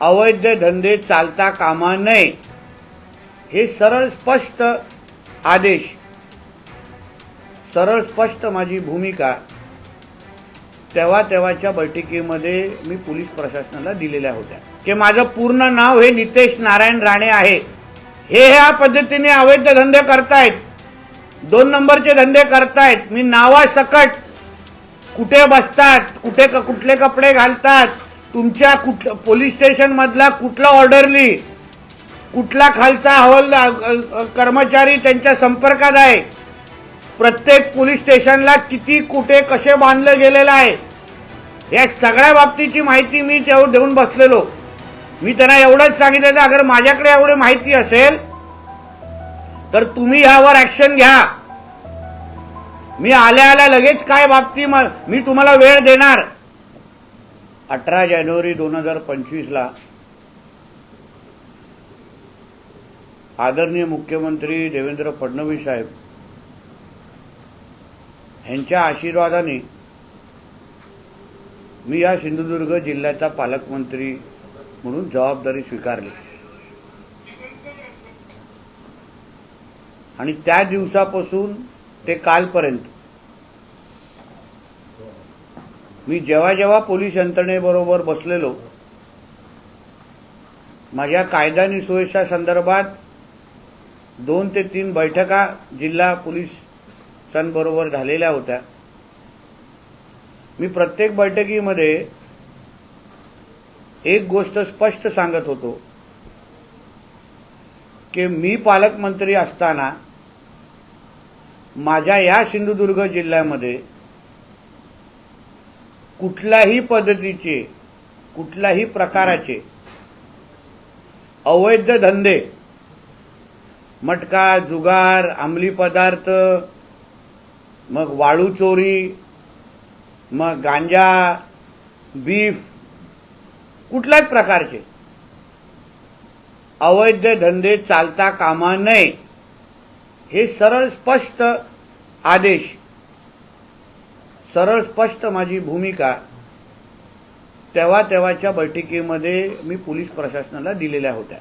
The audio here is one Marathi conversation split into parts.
अवैध धंदे चालता कामा नये. हे सरळ स्पष्ट आदेश. सरळ स्पष्ट माझी भूमिका तेव्हा तेव्हाच्या बैठकीमध्ये मी पोलीस प्रशासनाला दिलेल्या होत्या. की माझं पूर्ण नाव हे नितेश नारायण राणे आहे. हे ह्या पद्धतीने अवैध धंदे करतायत. दोन नंबरचे धंदे करतायत. मी नावासकट कुठे बसतात कुठे क- कुठले कपडे घालतात तुमच्या कुठ पोलीस स्टेशनमधला कुठला ऑर्डरली कुठला खालचा हवालदार कर्मचारी त्यांच्या संपर्कात आहे? प्रत्येक पोलीस स्टेशनला किती कुठे कसे बांधलं गेलेलं आहे? या सगळ्या बाबतीची माहिती मी त्यावर देऊन बसलेलो. मी त्यांना एवढंच सांगितलं तर अगर माझ्याकडे एवढी माहिती असेल तर तुम्ही ह्यावर ऍक्शन घ्या. मी आल्या आल्या लगेच काय बाबती मी तुम्हाला वेळ देणार? अठरा जानेवारी दोन हजार पंचवीसला आदरणीय मुख्यमंत्री देवेंद्र फडणवीस साहेब यांच्या आशीर्वादाने मी या सिंधुदुर्ग जिल्ह्याचा पालकमंत्री म्हणून जबाबदारी स्वीकारली. आणि त्या दिवसापासून ते कालपर्यंत मी जेव्हा जेव्हा पोलीस यंत्रणेबरोबर बसलेलो माझ्या कायदा आणि सुव्यवस्था संदर्भात दोन ते तीन बैठका जिल्हा पोलिसांबरोबर झालेल्या होत्या. मी प्रत्येक बैठकीमध्ये एक गोष्ट स्पष्ट सांगत होतो की मी पालकमंत्री असताना माझ्या या सिंधुदुर्ग जिल्ह्यामध्ये कुठल्याही पद्धतीचे कुठल्याही प्रकाराचे अवैध धंदे मटका जुगार अंमली पदार्थ मग वाळू चोरी मग गांजा बीफ कुठल्याच प्रकारचे अवैध धंदे चालता कामा नये. हे सरळ स्पष्ट आदेश सरळ स्पष्ट माझी भूमिका तेव्हा तेव्हाच्या बैठकीमध्ये मी पोलीस प्रशासनाला दिलेल्या होत्या.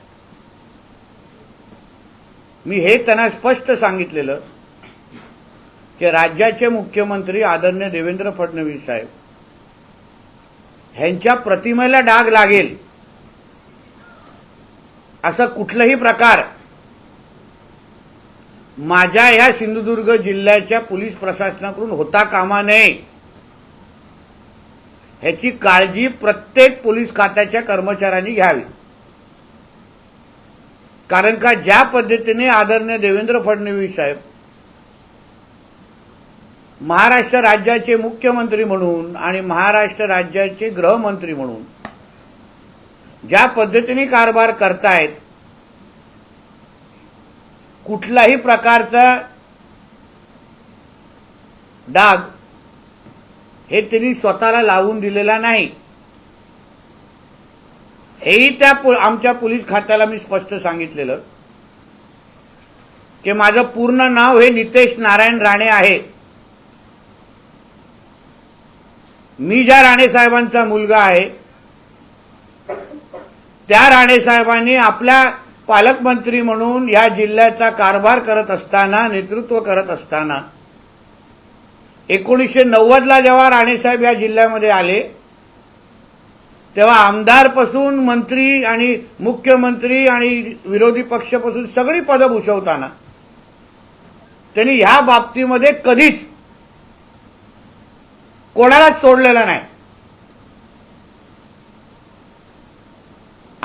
मी हे त्यांना स्पष्ट सांगितलेलं की राज्याचे मुख्यमंत्री आदरणीय देवेंद्र फडणवीस साहेब ह्यांच्या प्रतिमेला डाग लागेल. असं कुठलाही प्रकार माझ्या ह्या सिंधुदुर्ग जिल्ह्याच्या पोलीस प्रशासनाकडून होता कामा नये. ह्याची काळजी प्रत्येक पोलीस खात्याच्या कर्मचाऱ्यांनी घ्यावी. कारण का ज्या पद्धतीने आदरणीय देवेंद्र फडणवीस साहेब महाराष्ट्र राज्याचे मुख्यमंत्री म्हणून आणि महाराष्ट्र राज्याचे गृहमंत्री म्हणून ज्या पद्धतीने कारभार करतायत कुठलाही प्रकारचा डाग हे त्यांनी स्वतःला लावून दिलेला नाही. हेही त्या आमच्या पोलीस खात्याला मी स्पष्ट सांगितलेलं की माझं पूर्ण नाव हे नितेश नारायण राणे आहे. मी ज्या राणे साहेबांचा मुलगा आहे त्या राणे साहेबांनी आपल्या पालकमंत्री म्हणून या जिल्ह्याचा कारभार करत असताना नेतृत्व करत असताना एकोणीसशे नव्वदला जेव्हा राणेसाहेब या जिल्ह्यामध्ये आले तेव्हा आमदारपासून मंत्री आणि मुख्यमंत्री आणि विरोधी पक्षापासून सगळी पदं भूषवताना त्यांनी ह्या बाबतीमध्ये कधीच कोणालाच सोडलेला नाही.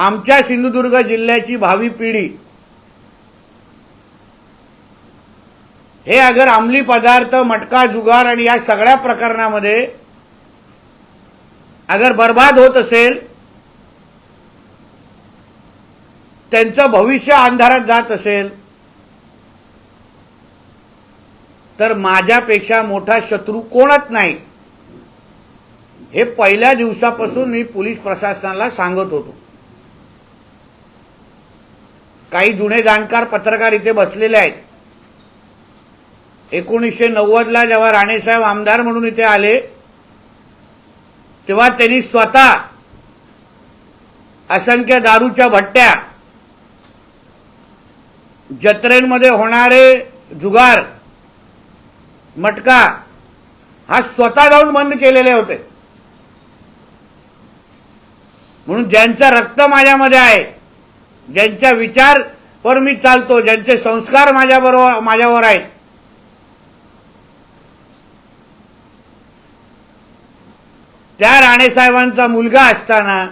आमच्या सिंधुदुर्ग जिल्ह्याची भावी पिढी. हे अगर अंमली पदार्थ मटका जुगार आणि या सगळ्या प्रकरणामध्ये अगर बर्बाद होत असेल त्यांचं भविष्य अंधारात जात असेल तर माझ्यापेक्षा मोठा शत्रू कोणच नाही. हे पहिल्या दिवसापासून मी पोलीस प्रशासनाला सांगत होतो. काही जुने जाणकार पत्रकार इथे बसलेले आहेत. एकोणीसशे नव्वदला जेव्हा राणेसाहेब आमदार म्हणून इथे आले तेव्हा त्यांनी स्वतः असंख्य दारूच्या भट्ट्या जत्रेंमध्ये होणारे जुगार मटका हा स्वतः जाऊन बंद केलेले होते. म्हणून ज्यांचं रक्त माझ्यामध्ये आहे ज्यांच्या विचारवर मी चालतो ज्यांचे संस्कार माझ्याबरोबर माझ्यावर आहेत. त्या राणेसाहेबांचा मुलगा असताना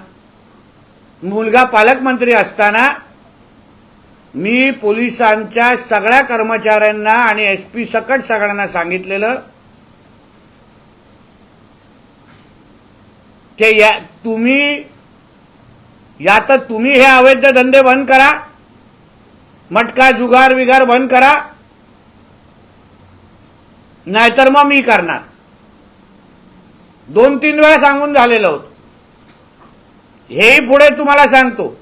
मुलगा पालकमंत्री असताना मी पोलिसांच्या सगळ्या कर्मचाऱ्यांना आणि एस पी सकट सगळ्यांना सांगितलेलं की या तुम्ही या तर तुम्ही हे अवैध धंदे बंद करा. मटका जुगार विगार बंद करा. नाहीतर मग मी करणार. दोन तीन वेळा सांगून झालेलं होतं. हेही पुढे तुम्हाला सांगतो.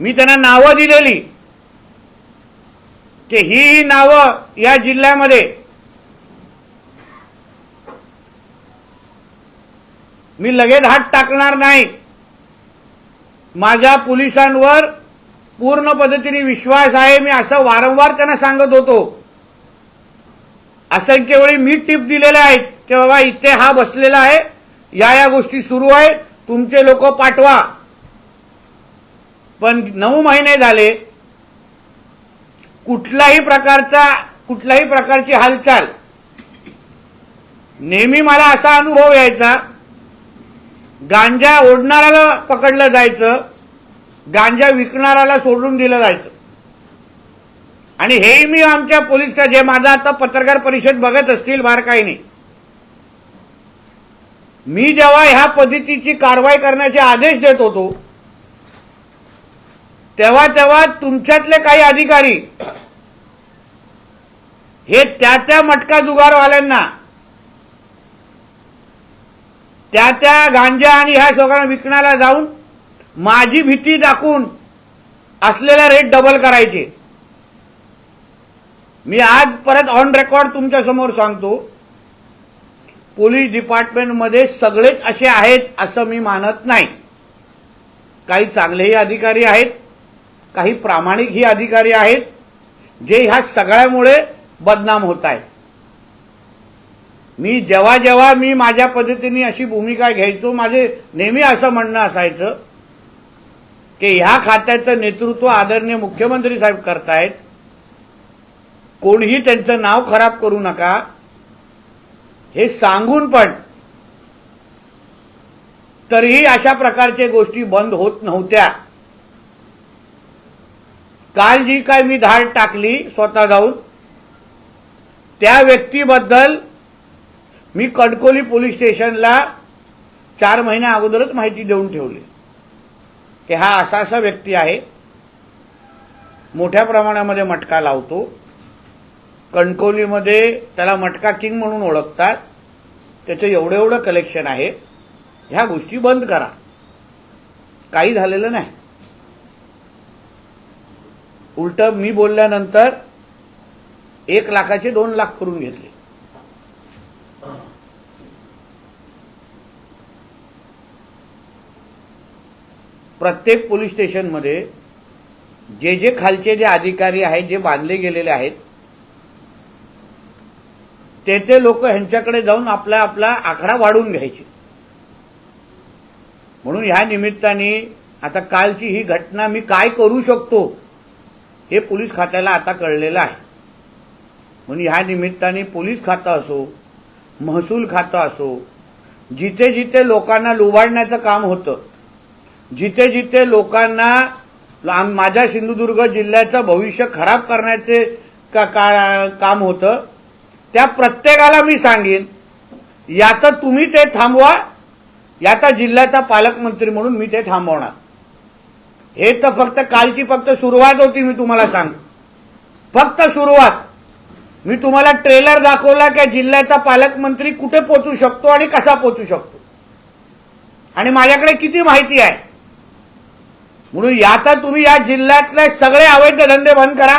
मी त्यांना नावं दिलेली. की ही ही नावं या जिल्ह्यामध्ये मी लगेच हात टाकणार नाही. माझ्या पोलिसांवर पूर्ण पद्धतीने विश्वास आहे मी असं वारंवार त्यांना सांगत होतो. असंख्य वेळी मी टिप दिलेल्या आहेत की बाबा इथे हा बसलेला आहे या या गोष्टी सुरू आहेत तुमचे लोक पाठवा. पण नऊ महिने झाले कुठलाही प्रकारचा कुठल्याही प्रकारची हालचाल. नेहमी मला असा अनुभव यायचा गांजा ओढणाऱ्याला पकडलं जायचं गांजा विकणाऱ्याला सोडून दिलं जायचं. आणि हेही मी आमच्या पोलीस का जे माझा आता पत्रकार परिषद बघत असतील बार काही नाही. मी जेव्हा ह्या पद्धतीची कारवाई करण्याचे आदेश देत होतो तेव्हा तेव्हा तुमच्यातले काही अधिकारी हे त्या त्या मटका जुगारवाल्यांना त्या त्या गांजा आणि ह्या सगळ्यांना विकण्याला जाऊन माझी भीती दाखवून असलेला रेट डबल करायचे. मी आज परत ऑन रेकॉर्ड तुमच्यासमोर सांगतो पोलीस डिपार्टमेंटमध्ये सगळेच असे आहेत असं मी मानत नाही. काही चांगलेही अधिकारी आहेत काही प्रामाणिकही अधिकारी आहेत जे ह्या सगळ्यामुळे बदनाम होत आहेत. मी जेव्हा जेव्हा मी माझ्या पद्धतीने अशी भूमिका घ्यायचो माझे नेहमी असं म्हणणं असायचं की ह्या खात्याचं नेतृत्व आदरणीय मुख्यमंत्री साहेब करतायत. कोणीही त्यांचं नाव खराब करू नका. हे सांगून पण तरीही अशा प्रकारच्या गोष्टी बंद होत नव्हत्या. काल जी काय मी धाड टाकली स्वतः जाऊन त्या व्यक्तीबद्दल मी कणकोली पोलीस स्टेशनला चार महिन्या अगोदरच माहिती देऊन ठेवली. की हा असा असा व्यक्ती आहे. मोठ्या प्रमाणामध्ये मटका लावतो. कणकोलीमध्ये त्याला मटका किंग म्हणून ओळखतात. त्याचं एवढं एवढं कलेक्शन आहे. ह्या गोष्टी बंद करा. काही झालेलं नाही. उलट मी बोलल्यानंतर एक लाखाचे दोन लाख करून घेतले. प्रत्येक पोलीस स्टेशनमध्ये जे जे खालचे जे अधिकारी आहेत जे बांधले गेलेले आहेत ते ते लोक ह्यांच्याकडे जाऊन आपला आपला आकडा वाढवून घ्यायचे. म्हणून ह्या निमित्ताने आता कालची ही घटना मी काय करू शकतो हे पोलीस खात्याला आता कळलेलं आहे. म्हणून ह्या निमित्ताने पोलीस खातं असो महसूल खातं असो जिथे जिथे लोकांना लुबाडण्याचं काम होतं जिथे जिथे लोकांना माझ्या सिंधुदुर्ग जिल्ह्याचं भविष्य खराब करण्याचे का, का, काम होतं त्या प्रत्येकाला मी सांगेन यात तुम्ही ते थांबवा याचा जिल्ह्याचा पालकमंत्री म्हणून मी ते थांबवणार. हे तर फक्त कालची फक्त सुरुवात होती मी तुम्हाला सांग. फक्त सुरुवात. मी तुम्हाला ट्रेलर दाखवला की जिल्ह्याचा पालकमंत्री कुठे पोचू शकतो आणि कसा पोचू शकतो. आणि माझ्याकडे किती माहिती आहे? म्हणून याचा तुम्ही या जिल्ह्यातले सगळे अवैध धंदे बंद करा.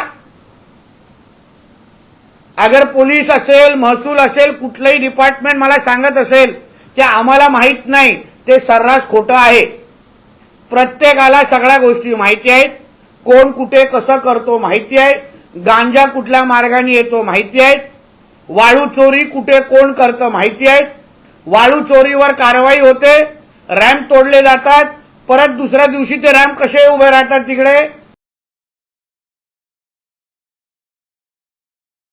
अगर पोलीस असेल महसूल असेल कुठलंही डिपार्टमेंट मला सांगत असेल की आम्हाला माहीत नाही ते सर्रास खोटं आहे. प्रत्येकाला सगळ्या गोष्टी माहिती आहेत. कोण कुठे कसं करतो माहिती आहे. गांजा कुठल्या मार्गाने येतो माहिती आहे वाळू चोरी कुठे कोण करतं माहिती आहे वाळू चोरीवर कारवाई होते. रॅम्प तोडले जातात. परत दुसऱ्या दिवशी ते रॅम्प कसे उभे राहतात तिकडे?